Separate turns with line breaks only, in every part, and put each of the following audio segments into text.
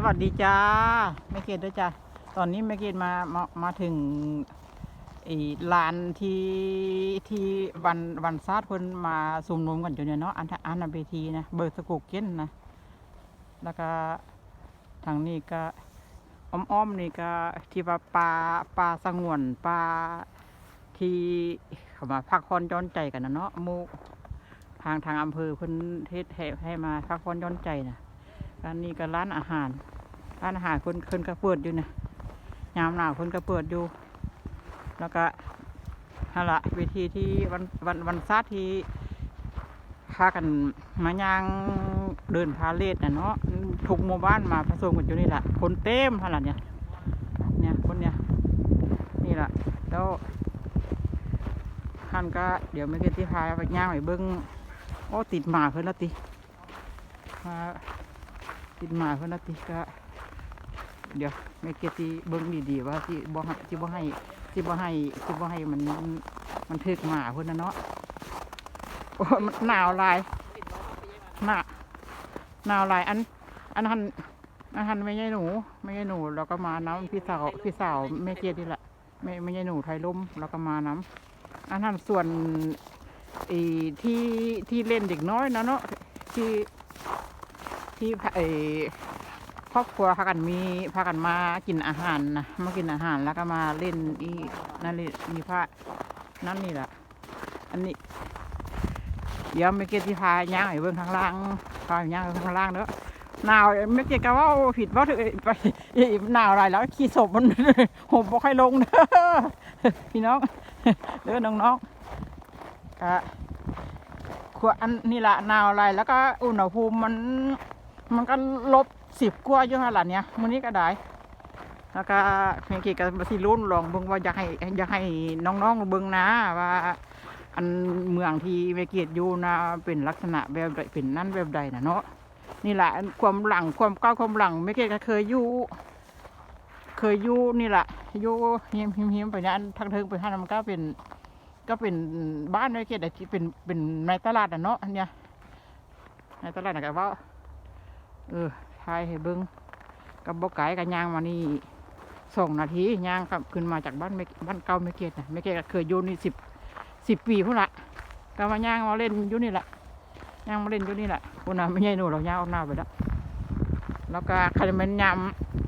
สวัสดีจ้าแม่เกดด้วยจ้าตอนนี้แม่เกดมามามาถึงไอ้ลานที่ที่วันวันซาดเพิ่นมาซุมนุมกันอยู่เนี่ยเนาะอันอันอันเวทีนะเบิร์สกุกเก้นนะแล้วก็ทางนี้ก็อ้อมๆนี่ก็ที่ว่าปลาปลาสงวนปลาที่เขามาพักผ่อนย้อนใจกันนะเนาะมูทางทางอำเภอเพิ่นเทศให้ให้มาพักผ่อนย้อนใจนะ ร้านนี้ก็ร้านอาหาร ร้านอาหารคนคนก็เปิดอยู่นะยามหนาวคนก็เปิดอยู่ แล้วก็ฮะละเวทีที่วันวันวันซาดที่พากันมาย่างเดินพาเลทน่ะเนาะทุกหมู่บ้านมาผสมกันอยู่นี่แหละคนเต็มขนาดเนี้ยเนี่ยคนเนี้ยนี่แหละแล้วท่านก็เดี๋ยวไม่เกินที่พาไปย่างไปเบิ้งโอ้ติดหมาเพิ่นละติพา ติดมาเพื่อนติก็เดี๋ยวไม่เกตีเบิ้งดีๆว่าที่บ่ให้ที่บ่ให้ที่บ่ให้ที่บ่ให้มันมันถึกหมาเพื่อนนะเนาะโอ้มันหนาวลายหนาหนาวลายอัน อันหันอันหันไม่ใช่หนู ไม่ใช่หนูเราก็มาน้ำพี่สาวพี่สาวแม่เกดนี่แหละไม่ไม่ใช่หนูไทยล้มเราก็มาน้ำอันหันส่วนอีที่ที่เล่นเด็กน้อยนะเนาะที่ ที่พะเอครอบครัวพากันมีพากันมากินอาหารนะมากินอาหารแล้วก็มาเล่นอีนั่นนี่มีพระนั่นนี่แหละอันนี้ เดี๋ยวไม่เก็ตที่พาย่างไอ้เบื้องข้างล่างพาย่างข้างล่างเด้อหนาวไม่เก็ตก็ว่าผิดว่าเถอไปหนาวอะไรแล้วขี้ศพมันผมบอกให้ลงเด้อพี่น้องเด้อน้องๆก็ขวอันนี่แหละหนาวอะไรแล้วก็อุณหภูมิมัน มันก็ลบสิบกว่าอยู่ฮะล่ะเนี่ยมื้อนี้ก็ได้แล้วก็เพียงกี่กับสิรุ่นลองเบิ่งว่าอยากให้อยากให้น้องๆเบิ่งนะว่าอันเมืองที่เวเกียรอยู่นะเป็นลักษณะแบบใดเป็นนั่นแบบใดนะเนาะนี่แหละความหลังความก้าวความหลังเวเกียรก็เคยอยู่เคยอยู่นี่แหละอยู่เฮียมเฮียมๆไปนะอันทางเทิงไปทางนั้นมันก็เป็น ก็เป็นบ้านเวเกียรแต่ที่เป็นเป็นในตลาดอะเนาะอันเนี้ยในตลาดนะก็ว่า เออทายให้เบิ้งกับบกไก่กับยางมานี่สองนาทียางกับขึ้นมาจากบ้านไม่บ้านเก่าไม่เกตนะไม่เกตเคยอยู่นี่สิบสิบปีพุ่นละก็มายางมาเล่นอยู่นี่แหละยางมาเล่นอยู่นี่แหละพุ่นน่ะไม่ใช่หนูเรายางออกหน้าไปแล้วแล้วก็คันมันย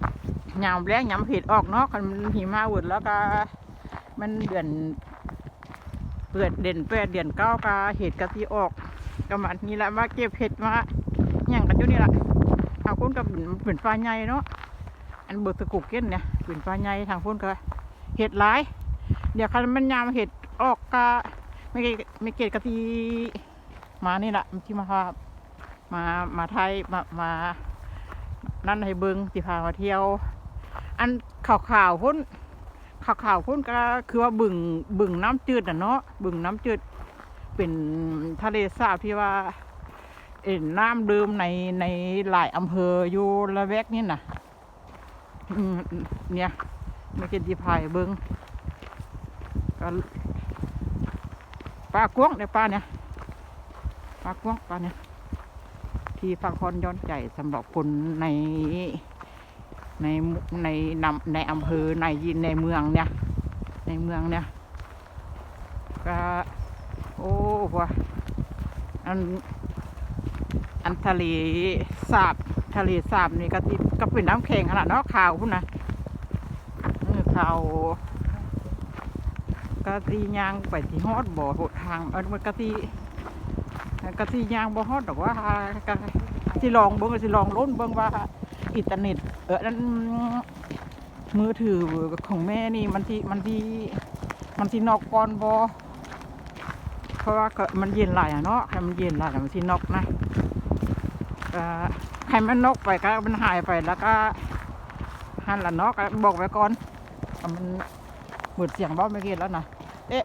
ำยำแรงยำเผ็ดออกเนาะคันมันหิมะอุดแล้วก็มันเดือนเปิดเด่นแปดเดือนเก้าก็เห็ดกะทิออกก็มันนี่แหละมาเก็บเห็ดมา ย่างกันอยู่นี่แหละทางพ้นก็เป็นเป็นปลาใหญ่เนาะอันเบิกตะกุกเก้นเนี่ยเป็นปลาใหญ่ทางพ้นก็เห็ดหลาย เดี๋ยวคันมันยามเห็ดออกก็ไม่เกตไม่เกตกะทีมานี่แหละที่มาพามามาไทยมามานั่นให้เบิงที่พามาเที่ยว อันข่าวข่าวพ้นข่าวข่าวพ้นก็คือว่าบึงบึงน้ำจืดอะเนาะบึงน้ำจืดเป็นทะเลสาบที่ว่า นน้ำดื่มในในหลายอำเภออยู่ละแวกนี่นะเนี่ยไม่เก็นที่พายเบิงก็ปลากวงในปลาเนี่ยปลากวงปลาเนี่ยที่พักผ่อนย้อนใจสำหรับคนในในในนำในอำเภอในในเมืองเนี่ย ในเมืองเนี่ยก็โอ้ว่ะอัน อันทะเลสาบทะเลสาบนี่ก็ที่ก็เป็นน้ำแข็งขนาดเนาะขาวพุ่นนะเออขาวก็ตียางไปที่ฮอดบ่อหดทางเออมันก็ตีก็ตียางบ่ฮอดดอกว่าก็สิลองเบิ่งสิลองล้นเบิ่งว่าอินเทอร์เน็ตเออนั่นมือถือของแม่นี่มันที่มันที่มันที่นอกก่อนบ่เพราะว่ามันเย็นหลายอะเนาะให้มันเย็นหลายมันที่นอกนะ ให้มันนกไปก็มันหายไปแล้วก็หันละเนกบอกไว้ก่อนมันหมดเสียงบ้าไม่อกินแล้วนะเอ๊ะ